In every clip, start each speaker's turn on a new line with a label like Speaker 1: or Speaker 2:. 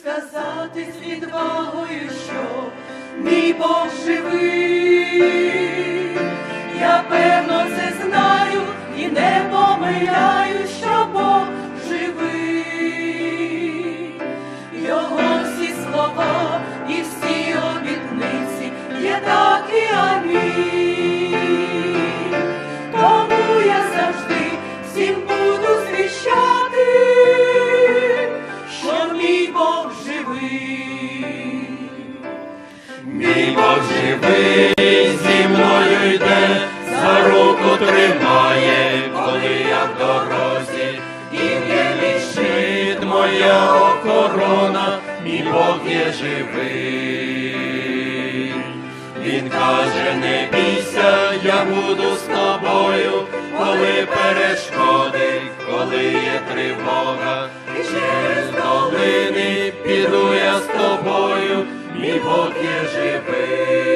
Speaker 1: сказати з відвагою, що мій Бог живий. Я певно це знаю і не помиляю, Мій Бог живий,
Speaker 2: зі мною йде, за руку тримає, коли я в дорозі, і мій щит, моя охорона, мій Бог є живий. Він каже, не бійся, я буду з тобою, коли перешкоди, коли є тривога, через долини піду мій Бог є живий.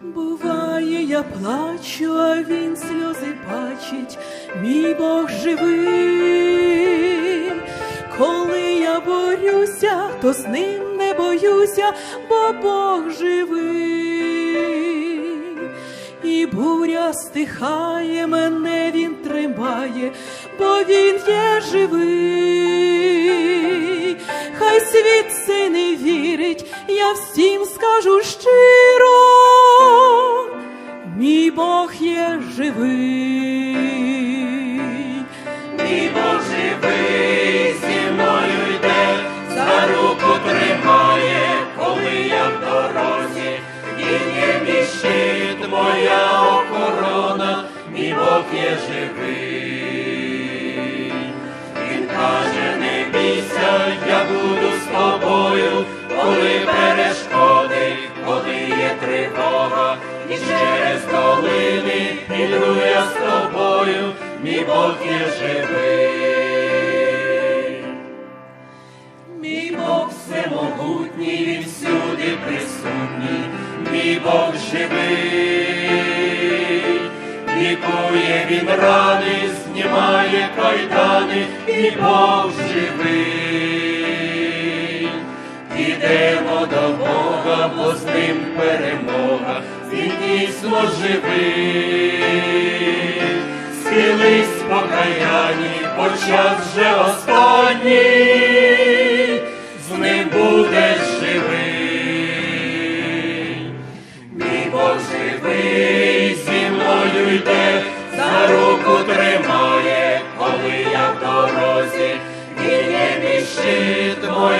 Speaker 1: Буває, я плачу, а він сльози бачить, мій Бог живий. Коли я борюся, то з ним не боюся, бо Бог живий. І буря стихає, мене він тримає, бо він є живий. Хай світ це не вірить, я всім скажу щиро, мій Бог є живий.
Speaker 2: Мій Бог живий, зі мною йде, за руку тримає, коли я в дорозі, він є мій щит, моя охорона, мій Бог є живий. Рани, знімає кайдани, і Бог живий. Ідемо до Бога, бо з ним перемога, він дійсно живий. Схились покаянні, бо час вже останній,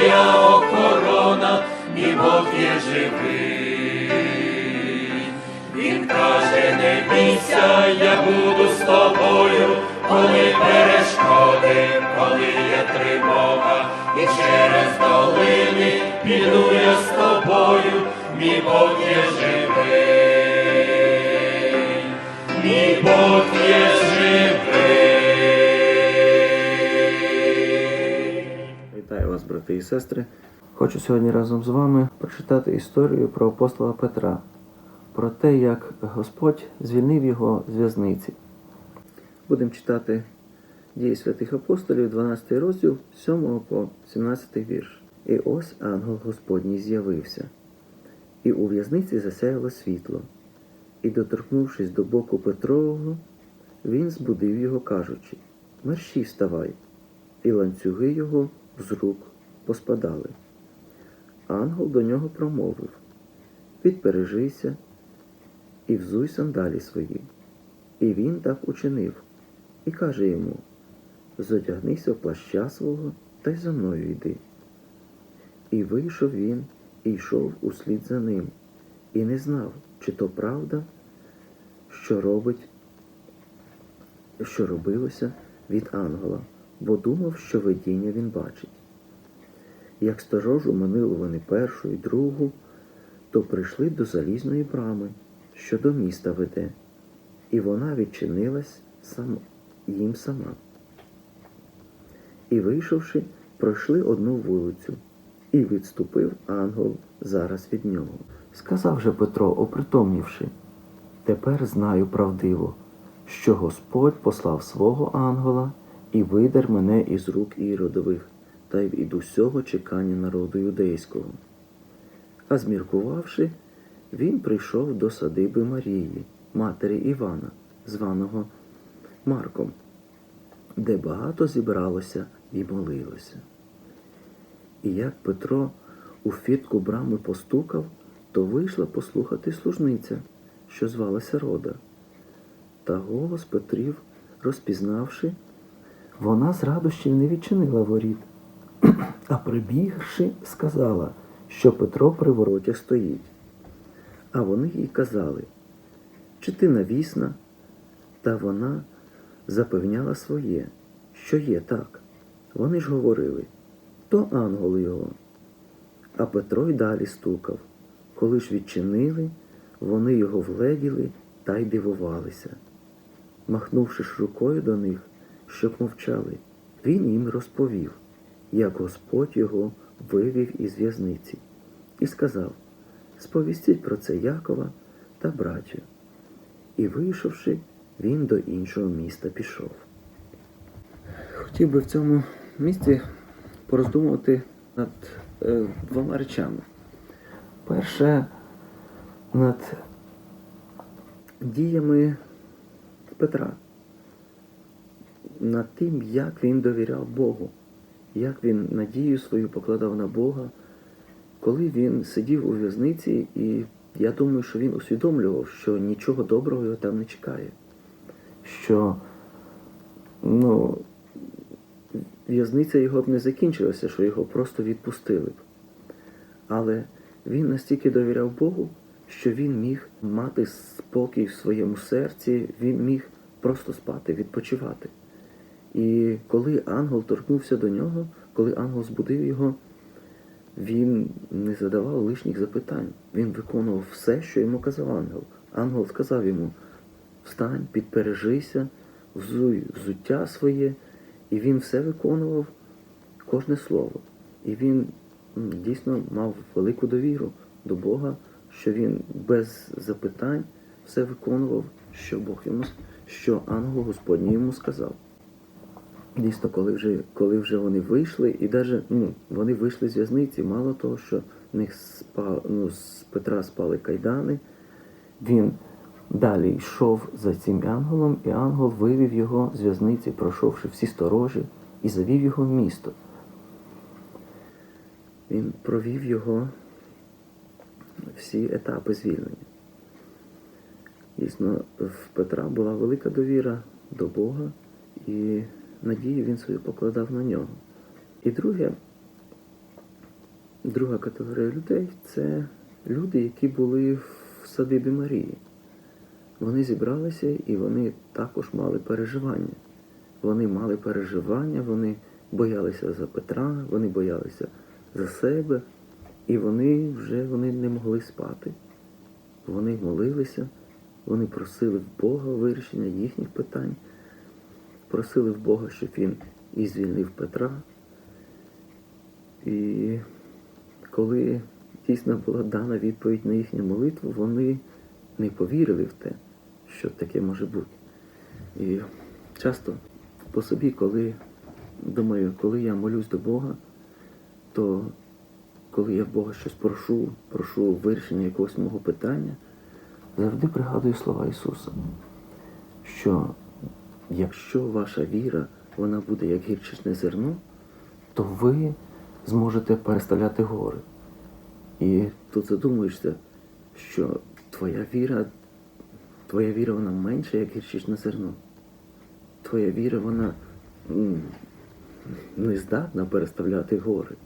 Speaker 2: моя охорона, мій Бог є живий. Він каже, не бійся, я буду з тобою, коли перешкоди, коли є тривога, і через долини піду я з тобою, мій Бог є живий,
Speaker 3: брати і сестри. Хочу сьогодні разом з вами прочитати історію про апостола Петра, про те, як Господь звільнив його з в'язниці. Будемо читати дії святих апостолів, 12 розділ, 7 по 17 вірш. І ось ангел Господній з'явився, і у в'язниці засяяло світло. І, доторкнувшись до боку Петрового, він збудив його, кажучи: Мерщій вставай, і ланцюги його з рук поспадали. Ангел до нього промовив Підпережися і взуй сандалі свої. І він так учинив, і каже йому Зодягнися в плаща свого та й за мною йди. І вийшов він і йшов услід за ним, і не знав, чи то правда, що робить, що робилося від ангела, бо думав, що видіння він бачить. Як сторожу манили вони першу і другу, то прийшли до залізної брами, що до міста веде, і вона відчинилась сам, їм сама. І, вийшовши, пройшли одну вулицю, і відступив ангел зараз від нього. Сказав же Петро, опритомнівши, тепер знаю правдиво, що Господь послав свого ангела і видар мене із рук іродових, та й від усього чекання народу юдейського. А зміркувавши, він прийшов до садиби Марії, матері Івана, званого Марком, де багато зібралося і молилося. І як Петро у фітку брами постукав, то вийшла послухати служниця, що звалася Рода. Та голос Петрів, розпізнавши, вона з радощів не відчинила воріт, а прибігши, сказала, що Петро при воротях стоїть. А вони їй казали, чи ти навісна? Та вона запевняла своє, що є так. Вони ж говорили, то ангел його. А Петро й далі стукав. Коли ж відчинили, вони його вледіли та й дивувалися. Махнувши ж рукою до них, щоб мовчали, він їм розповів, як Господь його вивів із в'язниці, і сказав: Сповістіть про це Якова та братю. І вийшовши, він до іншого міста пішов. Хотів би в цьому місці пороздумувати над е, двома речами. Перше, над діями Петра, над тим, як він довіряв Богу, як він надію свою покладав на Бога, коли він сидів у в'язниці, і я думаю, що він усвідомлював, що нічого доброго його там не чекає. Що ну, в'язниця його б не закінчилася, що його просто відпустили б. Але він настільки довіряв Богу, що він міг мати спокій в своєму серці, він міг просто спати, відпочивати. І коли ангел торкнувся до нього, коли ангел збудив його, він не задавав лишніх запитань. Він виконував все, що йому казав ангел. Ангел сказав йому: встань, підпережися, взуй взуття своє, і він все виконував, кожне слово. І він дійсно мав велику довіру до Бога, що він без запитань все виконував, що Бог йому, що ангел Господній йому сказав. Дійсно, коли вже, коли вже вони вийшли, і навіть ну, вони вийшли з в'язниці, мало того, що в них спа, ну, з Петра спали кайдани, він далі йшов за цим ангелом, і ангел вивів його з в'язниці, пройшовши всі сторожі, і завів його в місто. Він провів його всі етапи звільнення. Дійсно, в Петра була велика довіра до Бога, і надію він свою покладав на нього. І друге, друга категорія людей це люди, які були в садибі Марії. Вони зібралися і вони також мали переживання. Вони мали переживання, вони боялися за Петра, вони боялися за себе, і вони вже вони не могли спати. Вони молилися, вони просили в Бога вирішення їхніх питань, просили в Бога, щоб він і звільнив Петра. І коли дійсно була дана відповідь на їхню молитву, вони не повірили в те, що таке може бути. І часто по собі, коли думаю, коли я молюсь до Бога, то коли я в Бога щось прошу, прошу вирішення якогось мого питання, завжди пригадую слова Ісуса, що якщо ваша віра вона буде як гірчичне зерно, то ви зможете переставляти гори. І тут задумуєшся, що твоя віра, твоя віра вона менша, як гірчичне зерно. Твоя віра, вона не здатна переставляти гори.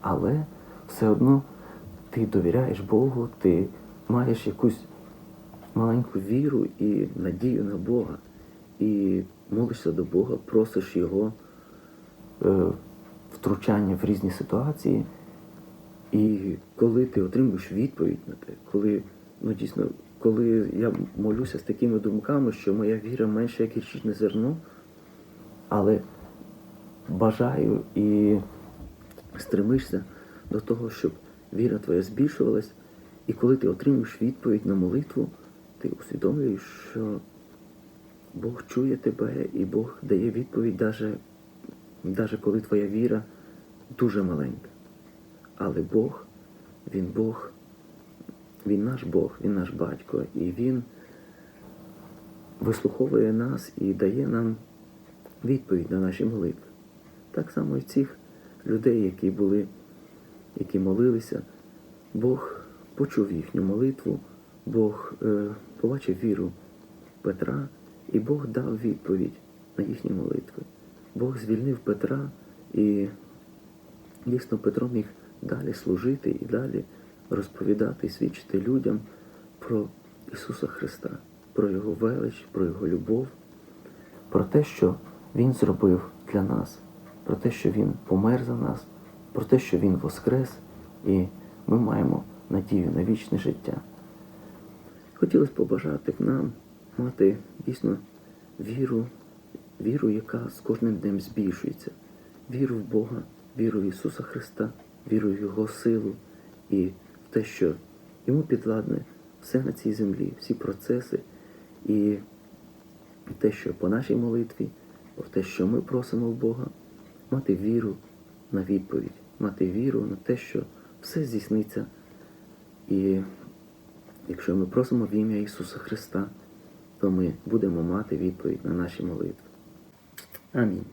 Speaker 3: Але все одно ти довіряєш Богу, ти маєш якусь маленьку віру і надію на Бога. І молишся до Бога, просиш Його е, втручання в різні ситуації. І коли ти отримуєш відповідь на те, коли, ну дійсно, коли я молюся з такими думками, що моя віра менша, як гірчичне зерно, але бажаю і стремишся до того, щоб віра твоя збільшувалась, і коли ти отримуєш відповідь на молитву, ти усвідомлюєш, що Бог чує тебе і Бог дає відповідь, даже, даже коли твоя віра дуже маленька. Але Бог, Він Бог, Він наш Бог, Він наш батько, і Він вислуховує нас і дає нам відповідь на наші молитви. Так само і цих людей, які були, які молилися, Бог почув їхню молитву, Бог е, побачив віру Петра, і Бог дав відповідь на їхні молитви. Бог звільнив Петра, і дійсно Петро міг далі служити і далі розповідати, свідчити людям про Ісуса Христа, про Його велич, про Його любов, про те, що Він зробив для нас, про те, що Він помер за нас, про те, що Він воскрес, і ми маємо надію на вічне життя. Хотілося побажати нам мати дійсно віру, віру, яка з кожним днем збільшується, віру в Бога, віру в Ісуса Христа, віру в Його силу і в те, що Йому підвладне все на цій землі, всі процеси, і те, що по нашій молитві, в те, що ми просимо в Бога, мати віру на відповідь, мати віру на те, що все здійсниться. І якщо ми просимо в ім'я Ісуса Христа, то ми будемо мати відповідь на наші молитви. Амінь.